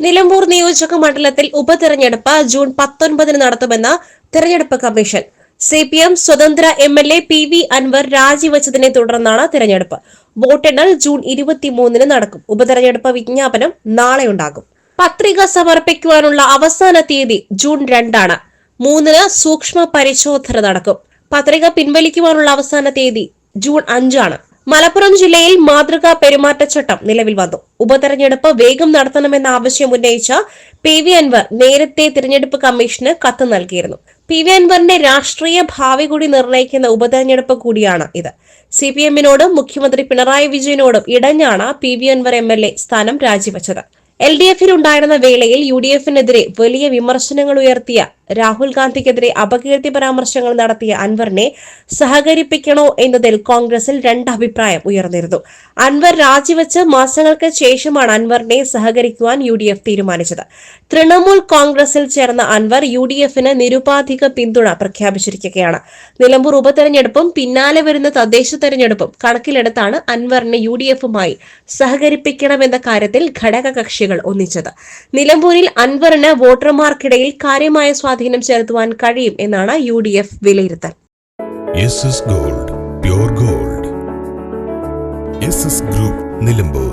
നിലമ്പൂർ നിയോജക മണ്ഡലത്തിൽ ഉപതെരഞ്ഞെടുപ്പ് ജൂൺ പത്തൊൻപതിന് നടത്തുമെന്ന് തെരഞ്ഞെടുപ്പ് കമ്മീഷൻ. സി പി എം സ്വതന്ത്ര M L A P V Anwar രാജിവെച്ചതിനെ തുടർന്നാണ് തെരഞ്ഞെടുപ്പ്. വോട്ടെണ്ണൽ ജൂൺ ഇരുപത്തിമൂന്നിന് നടക്കും. ഉപതെരഞ്ഞെടുപ്പ് വിജ്ഞാപനം നാളെ ഉണ്ടാകും. പത്രിക സമർപ്പിക്കുവാനുള്ള അവസാന തീയതി ജൂൺ രണ്ടാണ്. മൂന്നിന് സൂക്ഷ്മ പരിശോധന നടക്കും. പത്രിക പിൻവലിക്കുവാനുള്ള അവസാന തീയതി ജൂൺ അഞ്ചാണ്. മലപ്പുറം ജില്ലയിൽ മാതൃകാ പെരുമാറ്റച്ചട്ടം നിലവിൽ വന്നു. ഉപതെരഞ്ഞെടുപ്പ് വേഗം നടത്തണമെന്ന ആവശ്യം ഉന്നയിച്ച പി വി അൻവർ നേരത്തെ തിരഞ്ഞെടുപ്പ് കമ്മീഷന് കത്ത് നൽകിയിരുന്നു. പി വി അൻവറിന്റെ രാഷ്ട്രീയ ഭാവി കൂടി നിർണയിക്കുന്ന ഉപതെരഞ്ഞെടുപ്പ് കൂടിയാണ് ഇത്. സി പി എമ്മിനോടും മുഖ്യമന്ത്രി പിണറായി വിജയനോടും ഇടഞ്ഞാണ് P V Anwar M L A സ്ഥാനം രാജിവെച്ചത്. എൽ ഡി എഫിനുണ്ടായിരുന്ന വേളയിൽ യു ഡി എഫിനെതിരെ വലിയ വിമർശനങ്ങൾ ഉയർത്തിയ രാഹുൽ ഗാന്ധിക്കെതിരെ അപകീർത്തി പരാമർശങ്ങൾ നടത്തിയ അൻവറിനെ സഹകരിപ്പിക്കണോ എന്നതിൽ കോൺഗ്രസിൽ രണ്ട് അഭിപ്രായം ഉയർന്നിരുന്നു. അൻവർ രാജിവെച്ച് മാസങ്ങൾക്ക് ശേഷമാണ് അൻവറിനെ സഹകരിക്കുവാൻ യു തീരുമാനിച്ചത്. തൃണമൂൽ കോൺഗ്രസിൽ ചേർന്ന അൻവർ യു ഡി എഫിന് നിരുപാധിക പിന്തുണ പ്രഖ്യാപിച്ചിരിക്കുകയാണ്. നിലമ്പൂർ ഉപതെരഞ്ഞെടുപ്പും പിന്നാലെ വരുന്ന തദ്ദേശ തെരഞ്ഞെടുപ്പും കണക്കിലെടുത്താണ് അൻവറിനെ യു ഡി എഫുമായി സഹകരിപ്പിക്കണമെന്ന കാര്യത്തിൽ ഘടകകക്ഷികൾ ഒന്നിച്ചത്. നിലമ്പൂരിൽ അൻവറിന് വോട്ടർമാർക്കിടയിൽ കാര്യമായ സ്വാധീനം ചെലുത്തുവാൻ കഴിയും എന്നാണ് യു ഡി എഫ് വിലയിരുത്തൽ. Gold gold group Nilambur